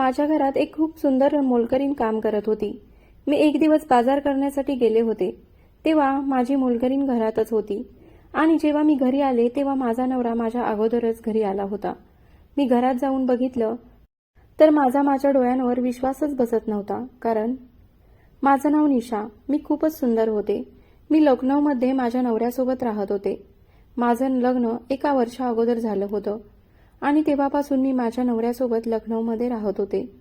माझ्या घरात एक खूप सुंदर मोलकरीण काम करत होती. मी एक दिवस बाजार करण्यासाठी गेले होते. तेव्हा माझी मोलकरीण घरातच होती. आणि जेव्हा मी घरी आले तेव्हा माझा नवरा माझ्या अगोदरच घरी आला होता. मी घरात जाऊन बघितलं तर माझा माझ्या डोळ्यांवर विश्वासच बसत नव्हता. कारण माझं नाव निशा. मी खूपच सुंदर होते. मी लखनौमध्ये माझ्या नवऱ्यासोबत राहत होते. माझं लग्न एका वर्षा अगोदर झालं होतं. आणि तेव्हापासून मी माझ्या नवऱ्यासोबत लखनौमध्ये राहत होते.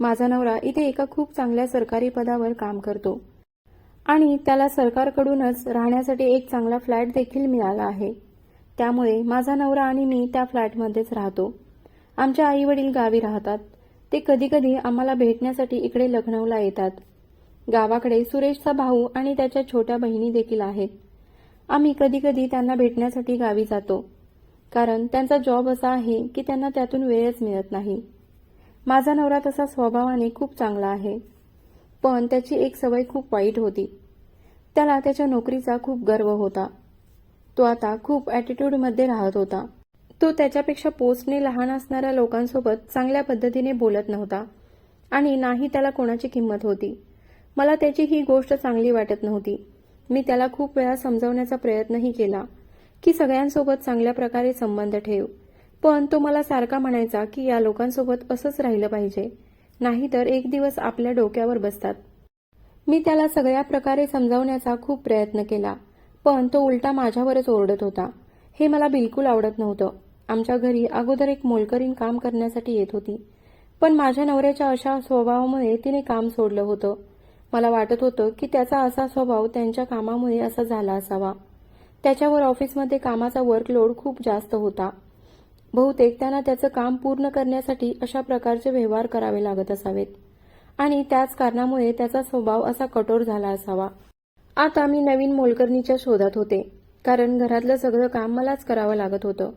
माझा नवरा इथे एका खूप चांगल्या सरकारी पदावर काम करतो. आणि त्याला सरकारकडूनच राहण्यासाठी एक चांगला फ्लॅट देखील मिळाला आहे. त्यामुळे माझा नवरा आणि मी त्या फ्लॅटमध्येच राहतो. आमच्या आई वडील गावी राहतात. ते कधीकधी आम्हाला भेटण्यासाठी इकडे लखनौला येतात. गावाकडे सुरेशचा भाऊ आणि त्याच्या छोट्या बहिणी देखील आहेत. आम्ही कधीकधी त्यांना भेटण्यासाठी गावी जातो. कारण त्यांचा जॉब असा आहे की त्यांना त्यातून वेळच मिळत नाही. माझा नवरा तसा स्वभावाने खूप चांगला आहे. पण त्याची एक सवय खूप वाईट होती. त्याला त्याच्या नोकरीचा खूप गर्व होता. तो आता खूप ॲटिट्यूडमध्ये राहत होता. तो त्याच्यापेक्षा पोस्टने लहान असणाऱ्या लोकांसोबत चांगल्या पद्धतीने बोलत नव्हता. आणि नाही त्याला कोणाची किंमत होती. मला त्याची ही गोष्ट चांगली वाटत नव्हती. मी त्याला खूप वेळा समजवण्याचा प्रयत्नही केला. की सगळ्यांसोबत चांगल्या प्रकारे संबंध ठेव. पण तो मला सारखा म्हणायचा की या लोकांसोबत असंच राहिलं पाहिजे. नाहीतर एक दिवस आपल्या डोक्यावर बसतात. मी त्याला सगळ्या प्रकारे समजावण्याचा खूप प्रयत्न केला पण तो उलटा माझ्यावरच ओरडत होता. हे मला बिलकुल आवडत नव्हतं. आमच्या घरी अगोदर एक मोलकरीण काम करण्यासाठी येत होती. पण माझ्या नवऱ्याच्या अशा स्वभावामुळे तिने काम सोडलं होतं. मला वाटत होतं की त्याचा असा स्वभाव त्यांच्या कामामुळे असा झाला असावा. त्याच्यावर ऑफिसमध्ये कामाचा वर्कलोड खूप जास्त होता. बहुतेक त्यांना त्याचं काम पूर्ण करण्यासाठी अशा प्रकारचे व्यवहार करावे लागत असावेत. आणि त्याच कारणामुळे त्याचा स्वभाव असा कठोर झाला असावा. आता मी नवीन मोलकर्णीच्या शोधात होते कारण घरातलं सगळं काम मलाच करावं लागत होतं.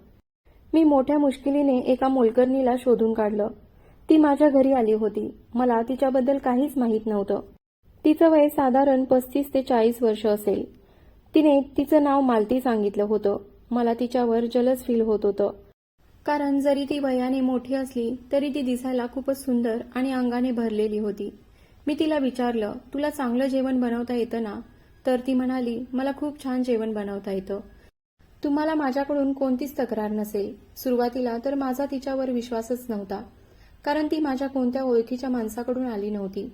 मी मोठ्या मुश्किलीने एका मोलकर्णीला शोधून काढलं. ती माझ्या घरी आली होती. मला तिच्याबद्दल काहीच माहीत नव्हतं. तिचं वय साधारण पस्तीस ते चाळीस वर्ष असेल. तिने तिचं नाव मालती सांगितलं होतं. मला तिच्यावर जलस फील होत होतं. कारण जरी ती वयाने मोठी असली तरी ती दिसायला खूपच सुंदर आणि अंगाने भरलेली होती. मी तिला विचारलं तुला चांगलं जेवण बनवता येतं ना? तर ती म्हणाली मला खूप छान जेवण बनवता येतं. तुम्हाला माझ्याकडून कोणतीच तक्रार नसेल. सुरुवातीला तर माझा तिच्यावर विश्वासच नव्हता. कारण ती माझ्या कोणत्या ओळखीच्या माणसाकडून आली नव्हती.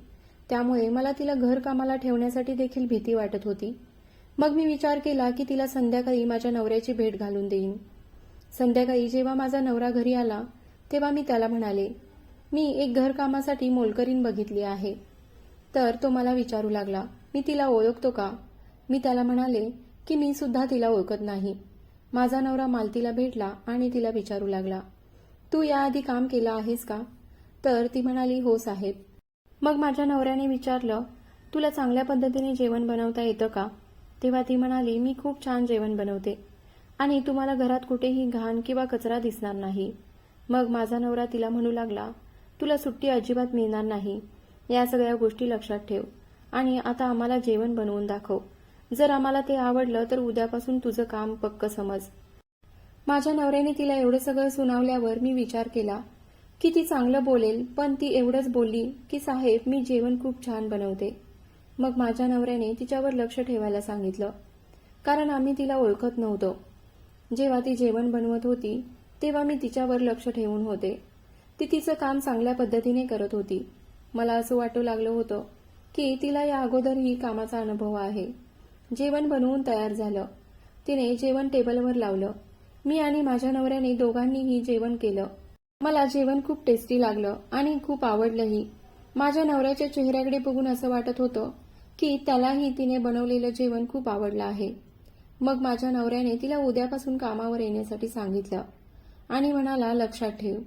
त्यामुळे मला तिला घरकामाला ठेवण्यासाठी देखील भीती वाटत होती. मग मी विचार केला की तिला संध्याकाळी माझ्या नवऱ्याची भेट घालून देईन. संध्याकाळी जेव्हा माझा नवरा घरी आला तेव्हा मी त्याला म्हणाले मी एक घरकामासाठी मोलकरीन बघितली आहे. तर तो मला विचारू लागला मी तिला ओळखतो का? मी त्याला म्हणाले की मी सुद्धा तिला ओळखत नाही. माझा नवरा मालतीला भेटला आणि तिला विचारू लागला तू याआधी काम केलं आहेस का? तर ती म्हणाली हो साहेब. मग माझ्या नवऱ्याने विचारलं तुला चांगल्या पद्धतीने जेवण बनवता येतं का? तेव्हा ती म्हणाली मी खूप छान जेवण बनवते आणि तुम्हाला घरात कुठेही घाण किंवा कचरा दिसणार नाही. मग माझा नवरा तिला म्हणू लागला तुला सुट्टी अजिबात मिळणार नाही. या सगळ्या गोष्टी लक्षात ठेव आणि आता आम्हाला जेवण बनवून दाखव. जर आम्हाला ते आवडलं तर उद्यापासून तुझं काम पक्क समज. माझ्या नवऱ्याने तिला एवढं सगळं सुनावल्यावर मी विचार केला की ती चांगलं बोलेल पण ती एवढंच बोलली की साहेब मी जेवण खूप छान बनवते. मग माझ्या नवऱ्याने तिच्यावर लक्ष ठेवायला सांगितलं. कारण आम्ही तिला ओळखत नव्हतो. जेव्हा ती जेवण बनवत होती तेव्हा मी तिच्यावर लक्ष ठेवून होते. ती तिचं काम चांगल्या पद्धतीने करत होती. मला असं वाटू लागलं होतं की तिला या अगोदरही कामाचा अनुभव आहे. जेवण बनवून तयार झालं. तिने जेवण टेबलवर लावलं. मी आणि माझ्या नवऱ्याने दोघांनीही जेवण केलं. मला जेवण खूप टेस्टी लागलं आणि खूप आवडलंही. माझ्या नवऱ्याच्या चेहऱ्याकडे बघून असं वाटत होतं की त्यालाही तिने बनवलेलं जेवण खूप आवडलं आहे. मग माझ्या नवऱ्याने तिला उद्यापासून कामावर येण्यासाठी सांगितलं आणि म्हणाला लक्षात ठेव.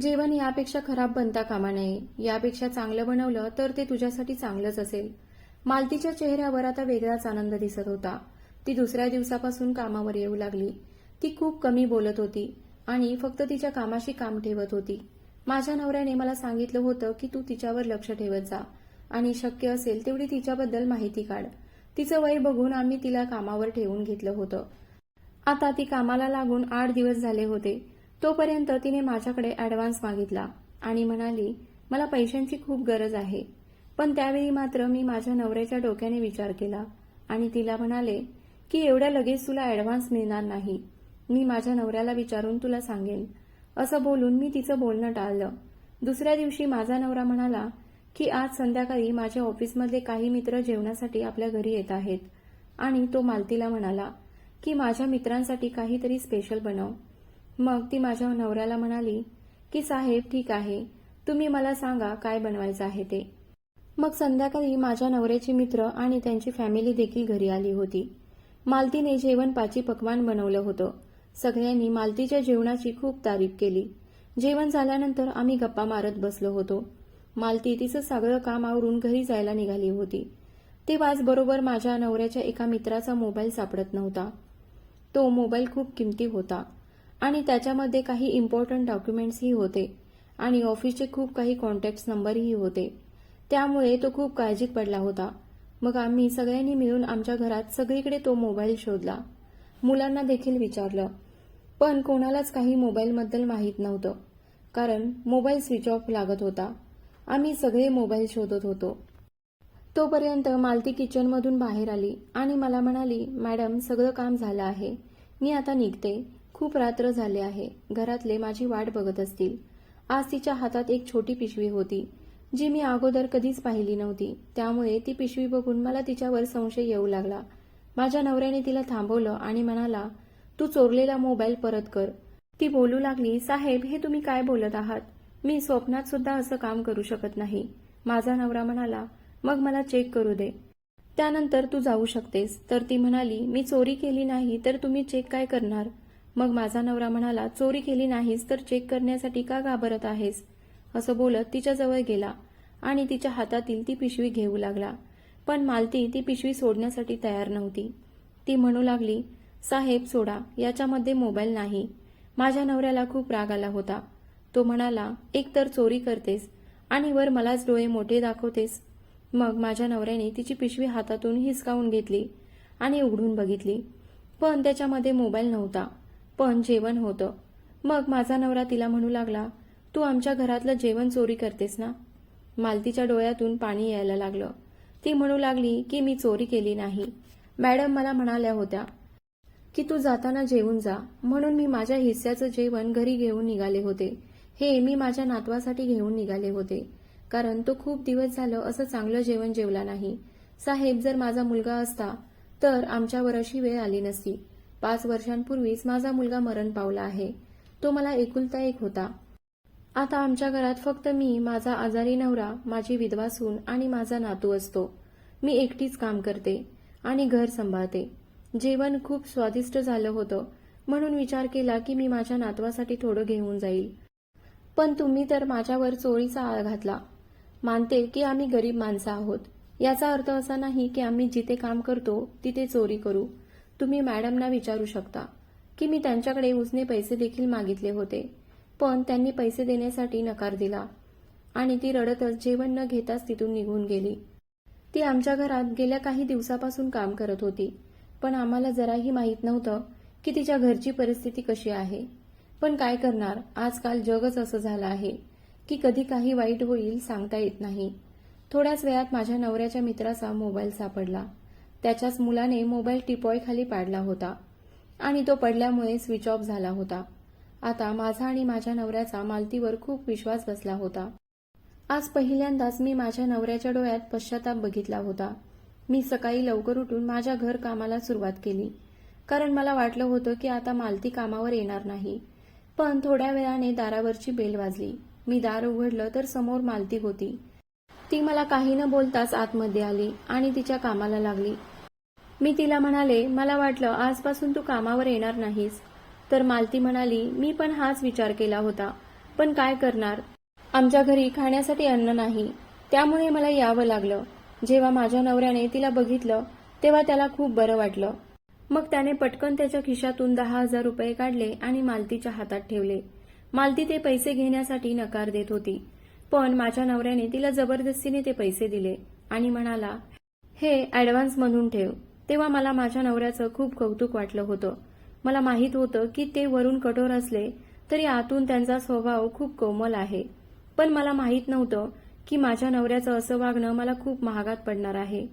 जेवण यापेक्षा खराब बनता कामा नये. यापेक्षा चांगलं बनवलं तर ते तुझ्यासाठी चांगलंच असेल. मालतीच्या चेहऱ्यावर आता वेगळाच आनंद दिसत होता. ती दुसऱ्या दिवसापासून कामावर येऊ लागली. ती खूप कमी बोलत होती आणि फक्त तिच्या कामाशी काम ठेवत होती. माझ्या नवऱ्याने मला सांगितलं होतं की तू तिच्यावर लक्ष ठेवत जा. आणि शक्य असेल तेवढी तिच्याबद्दल माहिती काढ. तिचं वय बघून आम्ही तिला कामावर ठेवून घेतलं होतं. आता ती कामाला लागून आठ दिवस झाले होते. तोपर्यंत तिने माझ्याकडे ऍडव्हान्स मागितला आणि म्हणाली मला पैशांची खूप गरज आहे. पण त्यावेळी मात्र मी माझ्या नवऱ्याच्या डोक्याने विचार केला आणि तिला म्हणाले की एवढ्या लगेच तुला ऍडव्हान्स मिळणार नाही. मी माझ्या नवऱ्याला विचारून तुला सांगेन. असं बोलून मी तिचं बोलणं टाळलं. दुसऱ्या दिवशी माझा नवरा म्हणाला की आज संध्याकाळी माझ्या ऑफिसमधले काही मित्र जेवणासाठी आपल्या घरी येत आहेत. आणि तो मालतीला म्हणाला की माझ्या मित्रांसाठी काहीतरी स्पेशल बनव. मग ती माझ्या नवऱ्याला म्हणाली की साहेब ठीक आहे. तुम्ही मला सांगा काय बनवायचं आहे ते. मग संध्याकाळी माझ्या नवऱ्याचे मित्र आणि त्यांची फॅमिली देखील घरी आली होती. मालतीने जेवण पाची पकवान बनवलं होतं. सगळ्यांनी मालतीच्या जेवणाची खूप तारीफ केली. जेवण झाल्यानंतर आम्ही गप्पा मारत बसलो होतो. मालती तिचं सगळं काम आवरून घरी जायला निघाली होती. तेव्हाच बरोबर माझ्या नवऱ्याच्या एका मित्राचा मोबाईल सापडत नव्हता. तो मोबाईल खूप किमती होता आणि त्याच्यामध्ये काही इम्पॉर्टंट डॉक्युमेंट्सही होते आणि ऑफिसचे खूप काही कॉन्टॅक्ट नंबरही होते. त्यामुळे तो खूप काळजीत पडला होता. मग आम्ही सगळ्यांनी मिळून आमच्या घरात सगळीकडे तो मोबाईल शोधला. मुलांना देखील विचारलं. पण कोणालाच काही मोबाईलबद्दल माहीत नव्हतं. कारण मोबाईल स्विच ऑफ लागत होता. आम्ही सगळे मोबाईल शोधत होतो. तोपर्यंत मालती किचनमधून बाहेर आली आणि मला म्हणाली मॅडम सगळं काम झालं आहे. मी आता निघते. खूप रात्र झाले आहे. घरातले माझी वाट बघत असतील. आज तिच्या हातात एक छोटी पिशवी होती जी मी अगोदर कधीच पाहिली नव्हती. त्यामुळे ती पिशवी बघून मला तिच्यावर संशय येऊ लागला. माझ्या नवऱ्याने तिला थांबवलं आणि म्हणाला तू चोरलेला मोबाईल परत कर. ती बोलू लागली साहेब हे तुम्ही काय बोलत आहात? मी स्वप्नात सुद्धा असं काम करू शकत नाही. माझा नवरा म्हणाला मग मला चेक करू दे. त्यानंतर तू जाऊ शकतेस. तर ती म्हणाली मी चोरी केली नाही तर तुम्ही चेक काय करणार? मग माझा नवरा म्हणाला चोरी केली नाहीस तर चेक करण्यासाठी का घाबरत आहेस? असं बोलत तिच्याजवळ गेला आणि तिच्या हातातील ती पिशवी घेऊ लागला. पण मालती ती पिशवी सोडण्यासाठी तयार नव्हती. ती म्हणू लागली साहेब सोडा. याच्यामध्ये मोबाईल नाही. माझ्या नवऱ्याला खूप राग आला होता. तो म्हणाला एकतर चोरी करतेस आणि वर मलाच डोळे मोठे दाखवतेस. मग माझ्या नवऱ्याने तिची पिशवी हातातून हिसकावून घेतली आणि उघडून बघितली. पण त्याच्यामध्ये मोबाईल नव्हता पण जेवण होतं. मग माझा नवरा तिला म्हणू लागला तू आमच्या घरातलं जेवण चोरी करतेस ना? मालतीच्या डोळ्यातून पाणी यायला लागलं. ती म्हणू लागली की मी चोरी केली नाही. मॅडम मला म्हणाल्या होत्या की तू जाताना जेवून जा. म्हणून मी माझ्या हिस्स्याचं जेवण घरी घेऊन निघाले होते. हे मी माझ्या नातवासाठी घेऊन निघाले होते. कारण तो खूप दिवस झालं असं चांगलं जेवण जेवला नाही. साहेब जर माझा मुलगा असता तर आमच्यावर अशी वेळ आली नसती. पाच वर्षांपूर्वीच माझा मुलगा मरण पावला आहे. तो मला एकुलता एक होता. आता आमच्या घरात फक्त मी माझा आजारी नवरा माझी विधवा सून आणि माझा नातू असतो. मी एकटीच काम करते आणि घर सांभाळते. जेवण खूप स्वादिष्ट झालं होतं. म्हणून विचार केला की मी माझ्या नातवासाठी थोडं घेऊन जाईल. पण तुम्ही तर माझ्यावर चोरीचा आळ घातला. मानते की आम्ही गरीब माणसं आहोत. याचा अर्थ असा नाही की आम्ही जिथे काम करतो तिथे चोरी करू. तुम्ही मॅडमना विचारू शकता की मी त्यांच्याकडे उसने पैसे देखील मागितले होते. पण त्यांनी पैसे देण्यासाठी नकार दिला. आणि ती रडतच जेवण न घेताच तिथून निघून गेली. ती आमच्या घरात गेल्या काही दिवसापासून काम करत होती. पण आम्हाला जराही माहीत नव्हतं की तिच्या घरची परिस्थिती कशी आहे. पण काय करणार? आजकाल जगच असं झालं आहे की कधी काही वाईट होईल सांगता येत नाही. थोड्याच वेळात माझ्या नवऱ्याच्या मित्राचा मोबाईल सापडला. त्याच्याच मुलाने मोबाईल टिपॉयखाली पाडला होता आणि तो पडल्यामुळे स्विच ऑफ झाला होता. आता माझा आणि माझ्या नवऱ्याचा मालतीवर खूप विश्वास बसला होता. आज पहिल्यांदाच मी माझ्या नवऱ्याच्या डोळ्यात पश्चाताप बघितला होता. मी सकाळी लवकर उठून माझ्या घर कामाला सुरुवात केली. कारण मला वाटलं होतं की आता मालती कामावर येणार नाही. पण थोड्या वेळाने दारावरची बेल वाजली. मी दार उघडलं तर समोर मालती होती. ती मला काही न बोलताच आतमध्ये आली आणि तिच्या कामाला लागली. मी तिला म्हणाले मला वाटलं आजपासून तू कामावर येणार नाहीस. तर मालती म्हणाली मी पण हाच विचार केला होता. पण काय करणार? आमच्या घरी खाण्यासाठी अन्न नाही. त्यामुळे मला यावं लागलं. जेव्हा माझ्या नवऱ्याने तिला बघितलं तेव्हा त्याला खूप बरं वाटलं. मग त्याने पटकन त्याच्या खिशातून दहा हजार रुपये काढले आणि मालतीच्या हातात ठेवले. मालती ते पैसे घेण्यासाठी नकार देत होती. पण माझ्या नवऱ्याने तिला जबरदस्तीने ते पैसे दिले आणि म्हणाला हे ऍडव्हान्स म्हणून ठेव. तेव्हा मला माझ्या नवऱ्याचं खूप कौतुक वाटलं होतं. मला माहीत होतं की ते वरून कठोर असले तरी आतून त्यांचा स्वभाव खूप कोमल आहे. पण मला माहीत नव्हतं की माझ्या नवऱ्याचं असं वागणं मला खूप महागात पडणार आहे.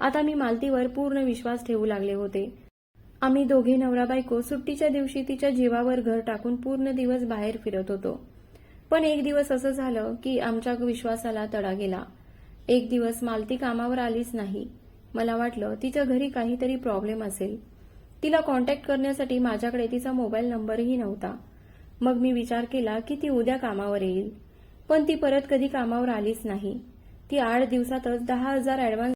आता मी मालतीवर पूर्ण विश्वास ठेवू लागले होते. आम्ही दोघे नवरा बायको सुट्टीच्या दिवशी तिच्या जीवावर घर टाकून पूर्ण दिवस बाहेर फिरत होतो. पण एक दिवस असं झालं की आमच्या विश्वासाला तडा गेला. एक दिवस मालती कामावर आलीच नाही. मला वाटलं तिच्या घरी काहीतरी प्रॉब्लेम असेल. तिला कॉन्टॅक्ट करण्यासाठी माझ्याकडे तिचा मोबाईल नंबरही नव्हता. मग मी विचार केला की ती उद्या कामावर येईल. पण ती परत कधी कामावर आलीच नाही. ती आठ दिवसातच दहा हजार ॲडव्हान्स